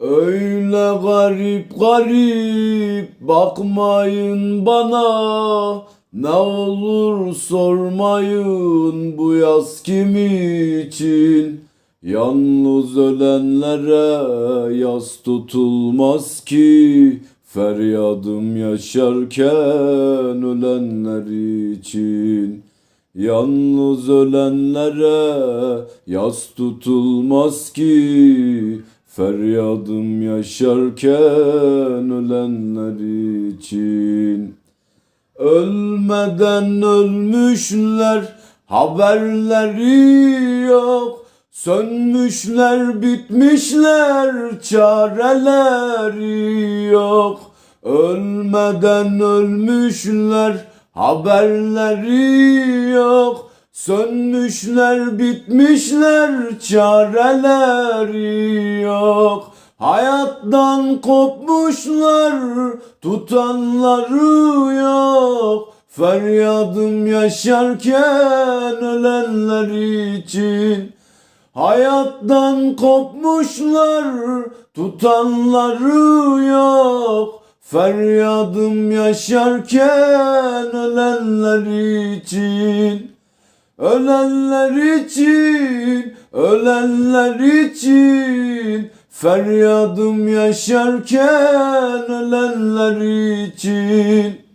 Öyle garip garip bakmayın bana. Ne olur sormayın bu yaz kim için? Yalnız ölenlere yaz tutulmaz ki. Feryadım yaşarken ölenler için. Yalnız ölenlere yas tutulmaz ki Feryadım yaşarken ölenler için. Ölmeden ölmüşler haberleri yok. Sönmüşler bitmişler çareleri yok. Ölmeden ölmüşler haberleri yok Sönmüşler bitmişler çareleri yok. Hayattan kopmuşlar tutanları yok. Feryadım yaşarken ölenler için. Hayattan kopmuşlar tutanları yok. Feryadım yaşarken ölenler için Ölenler için, ölenler için Feryadım yaşarken ölenler için